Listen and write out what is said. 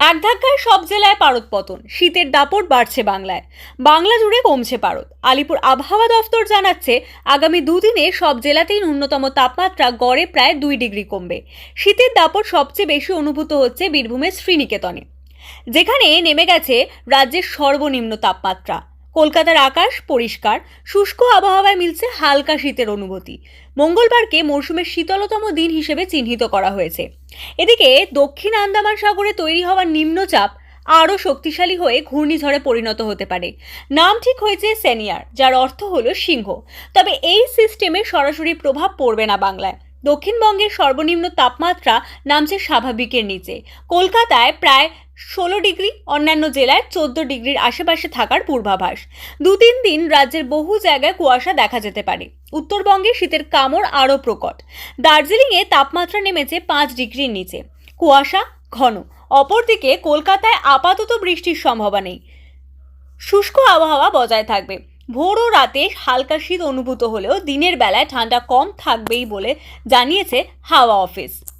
এক ধাক্কায় সব জেলায় পারদ পতন। শীতের দাপট বাড়ছে বাংলায়। বাংলা জুড়ে কমছে পারদ। আলিপুর আবহাওয়া দফতর জানাচ্ছে, আগামী দুদিনে সব জেলাতেই ন্যূনতম তাপমাত্রা গড়ে প্রায় দুই ডিগ্রি কমবে। শীতের দাপট সবচেয়ে বেশি অনুভূত হচ্ছে বীরভূমের শ্রীনিকেতনে। যেখানে নেমে গেছে রাজ্যের সর্বনিম্ন তাপমাত্রা। কলকাতার আকাশ পরিষ্কার, শুষ্ক আবহাওয়ায় মিলছে হালকা শীতের অনুভূতি। মঙ্গলবারকে মরশুমের শীতলতম দিন হিসেবে চিহ্নিত করা হয়েছে। এদিকে দক্ষিণ আন্দামান সাগরে তৈরি হওয়া নিম্নচাপ আরও শক্তিশালী হয়ে ঘূর্ণিঝড়ে পরিণত হতে পারে। নাম ঠিক হয়েছে সেনিয়ার, যার অর্থ হলো সিংহ। তবে এই সিস্টেমে সরাসরি প্রভাব পড়বে না বাংলায়। দক্ষিণবঙ্গের সর্বনিম্ন তাপমাত্রা নামছে স্বাভাবিকের নিচে। কলকাতায় প্রায় ষোলো ডিগ্রি, অন্যান্য জেলায় চোদ্দ ডিগ্রির আশেপাশে থাকার পূর্বাভাস। দু তিন দিন রাজ্যের বহু জায়গায় কুয়াশা দেখা যেতে পারে। উত্তরবঙ্গে শীতের কামড় আরও প্রকট। দার্জিলিংয়ে তাপমাত্রা নেমেছে পাঁচ ডিগ্রির নিচে। কুয়াশা ঘন। অপরদিকে কলকাতায় আপাতত বৃষ্টির সম্ভাবনা নেই। শুষ্ক আবহাওয়া বজায় থাকবে। ভোর ও রাতে হালকা শীত অনুভূত হলেও দিনের বেলায় ঠান্ডা কম থাকবেই বলে জানিয়েছে হাওয়া অফিস।